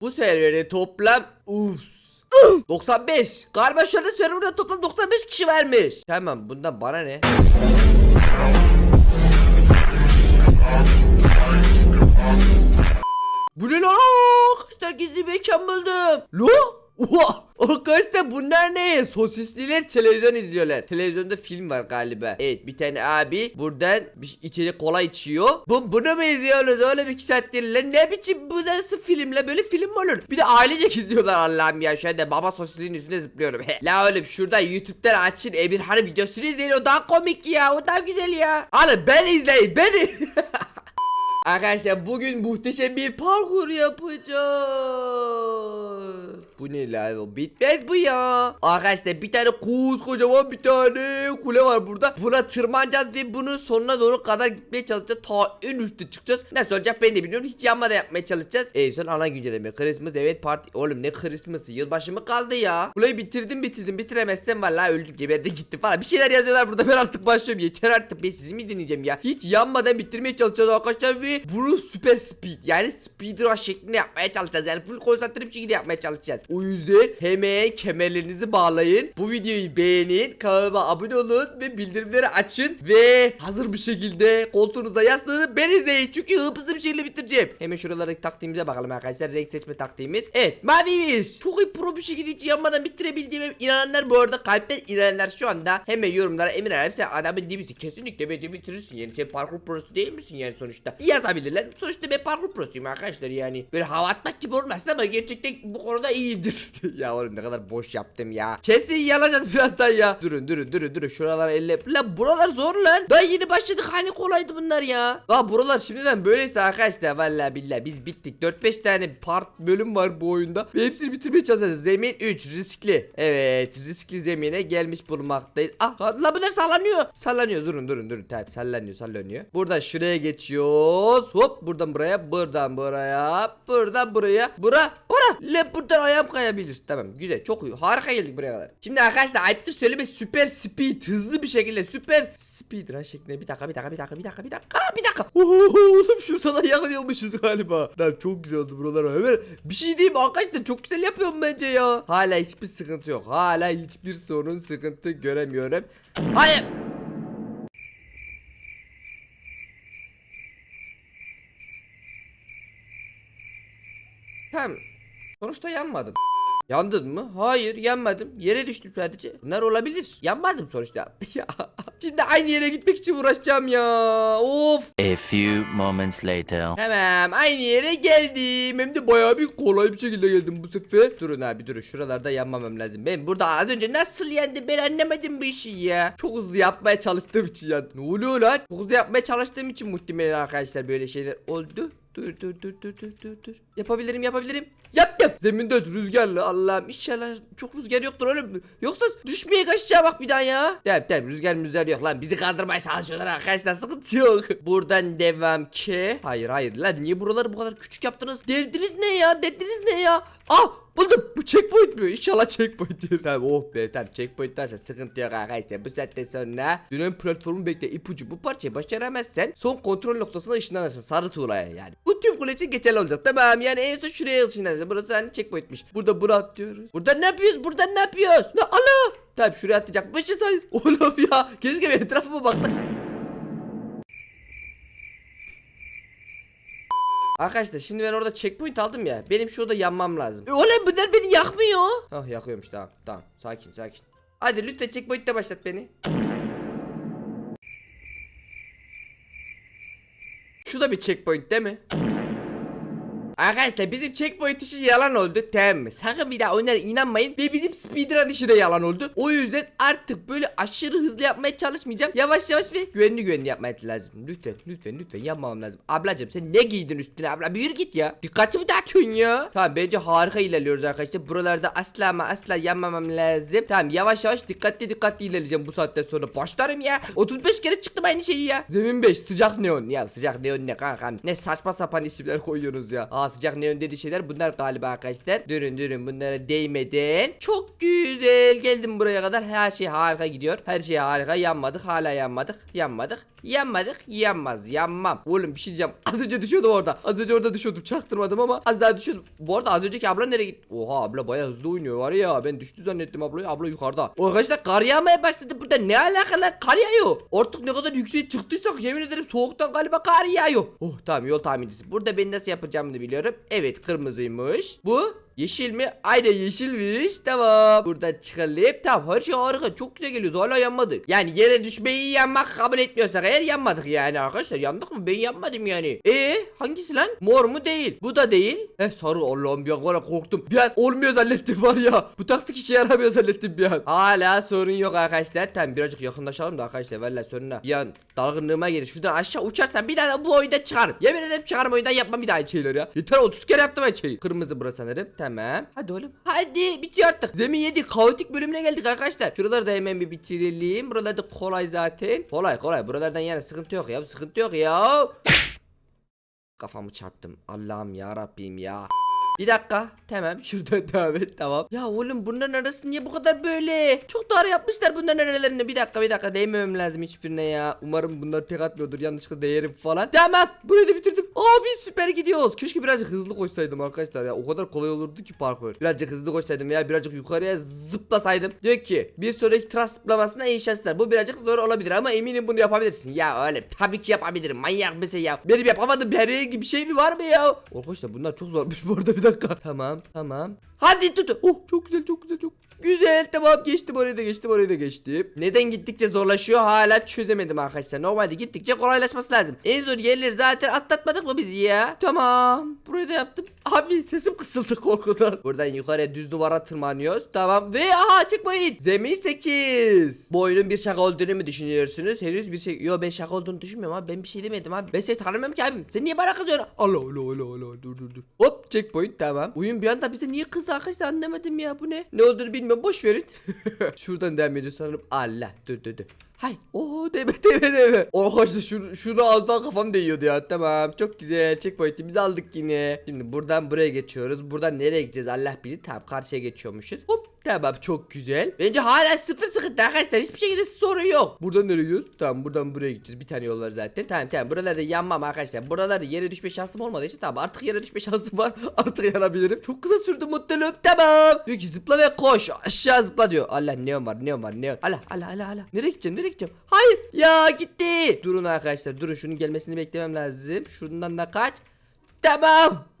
Bu serverde toplam uf 95. Galiba anda serverda toplam 95 kişi vermiş. Tamam bundan bana ne? Bu ne lan? Arkadaşlar gizli mekan buldum. Lo? Oha! Arkadaşlar bunlar ne? Sosisliler televizyon izliyorlar. Televizyonda film var galiba. Evet bir tane abi buradan bir içecek kola içiyor. Bu, bunu mu izliyorsunuz oğlum iki saattir lan? Ne biçim bu nasıl filmle böyle film mi olur? Bir de ailecek izliyorlar Allah'ım ya. Anda baba sosisliğin üstünde zıplıyorum. La oğlum şurada YouTube'dan açın Emirhan'ın videosunu izleyin. O daha komik ya. O daha güzel ya. Alın ben izleyin. Beni. Arkadaşlar bugün muhteşem bir parkur yapacağız. Bu ne la? Bitmez bu ya. Arkadaşlar bir tane kocaman bir tane kule var burada. Buna tırmanacağız ve bunun sonuna doğru kadar gitmeye çalışacağız. Ta en üstte çıkacağız. Nasıl olacak ben de bilmiyorum. Hiç yanmadan yapmaya çalışacağız. En son ana güncelleme. Christmas evet parti. Oğlum ne Christmas'ı? Yılbaşı mı kaldı ya? Kuleyi bitirdim bitirdim. Bitiremezsem valla öldüm geberdi gitti falan. Bir şeyler yazıyorlar burada. Ben artık başlıyorum. Yeter artık. Ben sizi mi dinleyeceğim ya? Hiç yanmadan bitirmeye çalışacağız arkadaşlar ve bunu super speed yani speedrun şeklinde yapmaya çalışacağız. Yani full konsantre bir şekilde yapmaya çalışacağız. O yüzden hemen kemerlerinizi bağlayın. Bu videoyu beğenin. Kanalıma abone olun ve bildirimleri açın. Ve hazır bir şekilde koltuğunuza yaslanın. Ben izleyin çünkü hızlı bir şekilde bitireceğim. Hemen şuralardaki taktiğimize bakalım arkadaşlar. Renk seçme taktiğimiz. Evet maviymiş. Çok iyi pro bir şekilde hiç yanmadan bitirebildiğime inananlar bu arada kalpten inananlar şu anda hemen yorumlara emin ederim sen adamın değil misin? Kesinlikle bence bitirirsin yani sen parkur prosu değil misin yani sonuçta? Yazabilirler. Sonuçta ben parkur prosuyum arkadaşlar yani. Böyle hava atmak gibi olmasın ama gerçekten bu konuda iyiyimdir. ya oğlum ne kadar boş yaptım ya. Kesin yanacağız birazdan ya. Durun durun durun durun şuralara elle. Lan buralar zor lan. Daha yeni başladık hani kolaydı bunlar ya. La buralar şimdiden böyleyse arkadaşlar vallahi billahi biz bittik. 4-5 tane part bölüm var bu oyunda. Ve hepsini bitirmeye çalışacağız. Zemin 3 riskli. Evet riskli zemine gelmiş bulunmaktayız. Ah la bunlar sallanıyor. Sallanıyor durun durun durun. Tabi sallanıyor sallanıyor. Buradan şuraya geçiyoruz. Hop buradan buraya buradan buraya buradan buraya bura bura. Le buradan ayağım kayabilir. Tamam güzel çok iyi. Harika geldik buraya kadar. Şimdi arkadaşlar ayıptır söyleme süper speed hızlı bir şekilde süper speed run şeklinde bir dakika bir dakika bir dakika bir dakika bir dakika bir dakika. Oho, oğlum şuradan yakılıyormuşuz galiba. Tamam çok güzel oldu buralar. Hemen bir şey diyeyim arkadaşlar çok güzel yapıyorum bence ya. Hala hiçbir sıkıntı yok. Hala hiçbir sorun sıkıntı göremiyorum. Hayır. Tamam. Sonuçta yanmadım. Yandın mı? Hayır yanmadım. Yere düştüm sadece. Bunlar olabilir. Yanmadım sonuçta. Şimdi aynı yere gitmek için uğraşacağım ya. Of. A few moments later. Tamam aynı yere geldim. Hem de bayağı bir kolay bir şekilde geldim bu sefer. Durun abi durun şuralarda yanmamam lazım. Ben burada az önce nasıl yendim ben anlamadım bu işi ya. Çok hızlı yapmaya çalıştığım için ya. Ne oluyor lan? Çok hızlı yapmaya çalıştığım için muhtemelen arkadaşlar böyle şeyler oldu. Dur dur dur dur dur dur dur. Yapabilirim yapabilirim. Yaptım. Zeminde rüzgarlı Allah'ım inşallah çok rüzgar yoktur oğlum. Yoksa düşmeye kaçacağım bak bir daha ya. Tamam tamam rüzgar rüzgar yok lan bizi kandırmaya çalışıyorlar arkadaşlar sıkıntı yok. Buradan devam ki. Hayır hayır lan niye buraları bu kadar küçük yaptınız? Derdiniz ne ya derdiniz ne ya? Ah buldum bu checkpoint mu? İnşallah checkpoint değil. Tamam oh be tamam checkpoint varsa sıkıntı yok arkadaşlar. Bu saatten sonra dönem platformu bekle ipucu bu parçayı başaramazsan son kontrol noktasına ışınlanırsın sarı tuğlaya yani. Bu tüm kule için geçerli olacak tamam yani en son şuraya ışınlanırsın. Burası hani checkpointmiş. Burada bura atlıyoruz. Burada ne yapıyoruz? Burada ne yapıyoruz? Ne Allah? Tamam şuraya atlayacakmışız. Oğlum ya keşke bir etrafıma baksak. Arkadaşlar şimdi ben orada checkpoint aldım ya. Benim şurada yanmam lazım. E, oğlum bunlar beni yakmıyor. Ah yakıyormuş tamam tamam. Sakin sakin. Hadi lütfen checkpoint'te başlat beni. Şu da bir checkpoint değil mi? Arkadaşlar bizim checkpoint işi yalan oldu tamam mı? Sakın bir daha onlara inanmayın ve bizim speedrun işi de yalan oldu. O yüzden artık böyle aşırı hızlı yapmaya çalışmayacağım. Yavaş yavaş ve güvenli güvenli yapmaya lazım. Lütfen lütfen lütfen yapmamam lazım. Ablacım sen ne giydin üstüne abla bir yürü git ya. Dikkatimi dağıtıyorsun ya. Tamam bence harika ilerliyoruz arkadaşlar. Buralarda asla ama asla yanmamam lazım. Tamam yavaş yavaş dikkatli dikkatli ilerleyeceğim bu saatten sonra. Başlarım ya. 35 kere çıktım aynı şeyi ya. Zemin 5 sıcak neon. Ya sıcak neon ne kankam. Ne saçma sapan isimler koyuyorsunuz ya. Aa basacak neon dediği şeyler bunlar galiba arkadaşlar. Durun durun bunlara değmeden. Çok güzel geldim buraya kadar. Her şey harika gidiyor. Her şey harika. Yanmadık hala yanmadık. Yanmadık. Yanmadık. Yanmaz. Yanmam. Oğlum bir şey diyeceğim. Az önce düşüyordum orada. Az önce orada düşüyordum. Çaktırmadım ama az daha düşüyordum. Bu arada az önceki abla nereye gitti? Oha abla bayağı hızlı oynuyor var ya. Ben düştü zannettim ablayı. Abla yukarıda. Arkadaşlar kar yağmaya başladı. Burada ne alaka lan? Kar yağıyor. Artık ne kadar yükseğe çıktıysak yemin ederim soğuktan galiba kar yağıyor. Oh tamam yol tahmincisi. Burada ben nasıl yapacağımı biliyorum. Evet kırmızıymış. Bu Yeşil mi? Aynen yeşilmiş. Tamam. Buradan çıkalım. Tamam her şey harika. Çok güzel geliyoruz. Hala yanmadık. Yani yere düşmeyi yanmak kabul etmiyorsak eğer yanmadık yani arkadaşlar. Yandık mı? Ben yanmadım yani. E hangisi lan? Mor mu değil? Bu da değil. Eh sarı Allah'ım bir an korktum. Bir an olmuyor zannettim var ya. Bu taktik işe yaramıyor zannettim bir an. Hala sorun yok arkadaşlar. Tamam birazcık yakınlaşalım da arkadaşlar. Valla sonra bir an dalgınlığıma gelir. Şuradan aşağı uçarsan bir daha da bu oyunda çıkarım. Yemin ederim çıkarım oyundan yapmam bir daha aynı şeyler ya. Yeter 30 kere yaptım aynı şeyi. Kırmızı burası sanırım. Tamam. Hadi oğlum. Hadi bitiyor artık. Zemin yedik. Kaotik bölümüne geldik arkadaşlar. Şuraları da hemen bir bitirelim. Buralar da kolay zaten. Kolay kolay. Buralardan yani sıkıntı yok ya. Sıkıntı yok ya. Kafamı çarptım. Allah'ım ya Rabbim ya. Bir dakika. Tamam. Şuradan devam et. Tamam. Ya oğlum bunların arası niye bu kadar böyle? Çok dar yapmışlar bunların aralarını. Bir dakika bir dakika. Değmemem lazım hiçbirine ya. Umarım bunlar tek atmıyordur. Yanlışlıkla değerim falan. Tamam. Burayı da bitirdim. Abi süper gidiyoruz. Keşke birazcık hızlı koşsaydım arkadaşlar ya. O kadar kolay olurdu ki parkur. Birazcık hızlı koşsaydım veya birazcık yukarıya zıplasaydım. Diyor ki bir sonraki tras zıplamasına iyi. Bu birazcık zor olabilir ama eminim bunu yapabilirsin. Ya öyle tabii ki yapabilirim. Manyak mısın ya? Benim yapamadığım herhangi bir şey mi var mı ya? Arkadaşlar bunlar çok zormuş bu arada bir dakika. Tamam tamam. Hadi tut. Oh çok güzel çok güzel çok Güzel tamam geçtim oraya da geçtim oraya da geçtim. Neden gittikçe zorlaşıyor hala çözemedim arkadaşlar. Normalde gittikçe kolaylaşması lazım. En zor yerleri zaten atlatmadık mı biz ya? Tamam. Burayı da yaptım. Abi sesim kısıldı korkudan. Buradan yukarıya düz duvara tırmanıyoruz. Tamam ve aha çıkmayın. Zemin 8. Bu oyunun bir şaka olduğunu mu düşünüyorsunuz? Henüz bir şey. Yo ben şaka olduğunu düşünmüyorum abi. Ben bir şey demedim abi. Ben seni tanımıyorum ki abim. Sen niye bana kızıyorsun? Allah Allah Allah Allah dur dur dur. Hop checkpoint tamam. Oyun bir anda bize niye kızdı arkadaşlar anlamadım ya bu ne? Ne olduğunu bilmiyorum boş verin. Şuradan devam ediyor sanırım. Allah dur dur dur. Hay. Oo deme deme deme. Arkadaşlar şu, şunu az daha kafam değiyordu ya. Tamam çok güzel. Checkpoint'imizi aldık yine. Şimdi buradan buraya geçiyoruz. Buradan nereye gideceğiz Allah bilir. Tamam karşıya geçiyormuşuz. Hop tamam çok güzel. Bence hala sıfır sıkıntı arkadaşlar. Hiçbir şekilde sorun yok. Buradan nereye gidiyoruz? Tamam buradan buraya gideceğiz. Bir tane yol var zaten. Tamam tamam. Buralarda yanmam arkadaşlar. Buralarda yere düşme şansım olmadığı için tamam artık yere düşme şansım var. artık yanabilirim. Çok kısa sürdü mutluluk. Tamam. Diyor ki zıpla ve koş. Aşağı zıpla diyor. Allah neon var neon var neon. Allah Allah Allah Allah. Nereye gideceğim nereye gideceğim? Hayır. Ya gitti. Durun arkadaşlar durun şunun gelmesini beklemem lazım. Şundan da kaç. Tamam.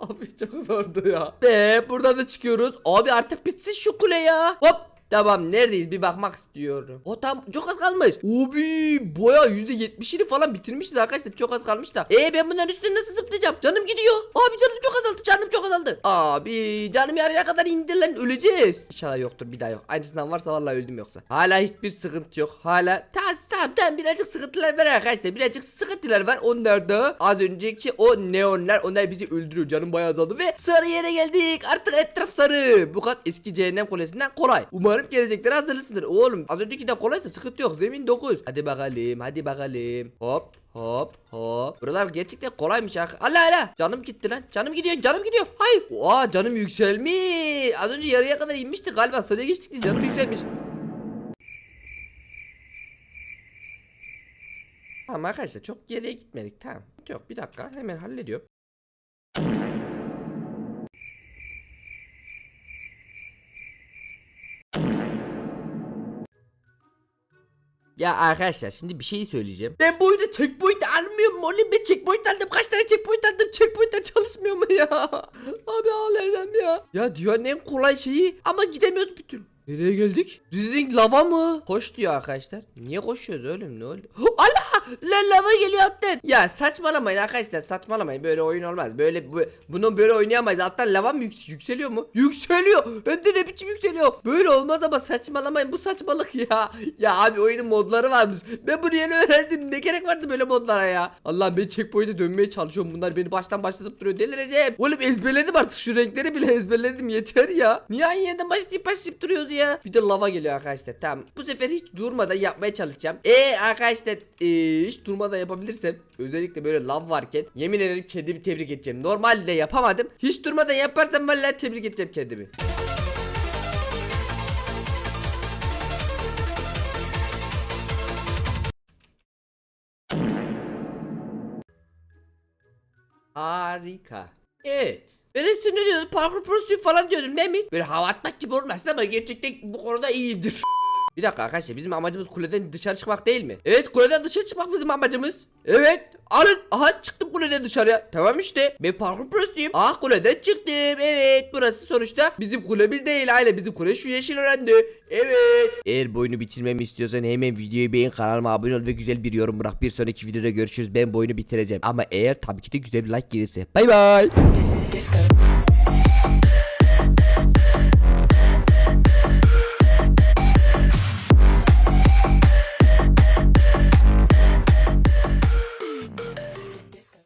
Abi çok zordu ya. Ve buradan da çıkıyoruz. Abi artık bitsin şu kule ya. Hop. Tamam neredeyiz bir bakmak istiyorum. O tam çok az kalmış. Abi boya %70'ini falan bitirmişiz arkadaşlar çok az kalmış da. E ben bunların üstüne nasıl zıplayacağım? Canım gidiyor. Abi canım çok azaldı canım çok azaldı. Abi canım yarıya kadar indi lan öleceğiz. İnşallah yoktur bir daha yok. Aynısından varsa vallahi öldüm yoksa. Hala hiçbir sıkıntı yok. Hala tamam tamam tamam birazcık sıkıntılar var arkadaşlar. Birazcık sıkıntılar var. Onlar da az önceki o neonlar onlar bizi öldürüyor. Canım bayağı azaldı ve sarı yere geldik. Artık etraf sarı. Bu kat eski cehennem kulesinden kolay. Umarım gelecekleri hazırlısındır. Oğlum az önceki de kolaysa sıkıntı yok. Zemin 9. Hadi bakalım hadi bakalım. Hop hop hop. Buralar gerçekten kolaymış ha. Allah Allah. Canım gitti lan. Canım gidiyor canım gidiyor. Hayır. Aa canım yükselmiş. Az önce yarıya kadar inmişti galiba. Sarıya geçtik de canım yükselmiş. Tamam arkadaşlar çok geriye gitmedik tamam. Yok bir dakika hemen hallediyorum. Ya arkadaşlar şimdi bir şey söyleyeceğim. Ben bu oyunda checkpoint almıyorum oğlum ben checkpoint aldım. Kaç tane checkpoint aldım checkpoint'ten çalışmıyor mu ya? Abi ağlayacağım ya. Ya dünyanın en kolay şeyi ama gidemiyoruz bir türlü. Nereye geldik? Dizing lava mı? Koş diyor arkadaşlar. Niye koşuyoruz oğlum ne oldu? Allah! Lan lava geliyor alttan. Ya saçmalamayın arkadaşlar saçmalamayın. Böyle oyun olmaz. Böyle bu, bunu böyle oynayamayız. Alttan lava mı yüks- yükseliyor mu? Yükseliyor. Hem de ne biçim yükseliyor. Böyle olmaz ama saçmalamayın. Bu saçmalık ya. Ya abi oyunun modları varmış. Ben bunu yeni öğrendim. Ne gerek vardı böyle modlara ya? Allah ben checkpoint'e dönmeye çalışıyorum. Bunlar beni baştan başlatıp duruyor. Delireceğim. Oğlum ezberledim artık. Şu renkleri bile ezberledim. Yeter ya. Niye aynı yerden başlayıp başlayıp duruyoruz ya? Bir de lava geliyor arkadaşlar. Tamam. Bu sefer hiç durmadan yapmaya çalışacağım. Eee arkadaşlar eee hiç durmadan yapabilirsem özellikle böyle lav varken yemin ederim kendimi tebrik edeceğim. Normalde yapamadım. Hiç durmadan yaparsam vallahi tebrik edeceğim kendimi. Harika. Evet. Ben size ne diyordum? Parkur prosuyum falan diyordum değil mi? Böyle hava atmak gibi olmasın ama gerçekten bu konuda iyidir. Bir dakika arkadaşlar bizim amacımız kuleden dışarı çıkmak değil mi? Evet kuleden dışarı çıkmak bizim amacımız. Evet alın aha çıktım kuleden dışarıya. Tamam işte ben parkur prosuyum. Ah kuleden çıktım evet burası sonuçta bizim kulemiz değil aile bizim kule şu yeşil öğrendi. Evet. Eğer bu oyunu bitirmemi istiyorsan hemen videoyu beğen kanalıma abone ol ve güzel bir yorum bırak. Bir sonraki videoda görüşürüz ben bu oyunu bitireceğim. Ama eğer tabii ki de güzel bir like gelirse. Bay bay.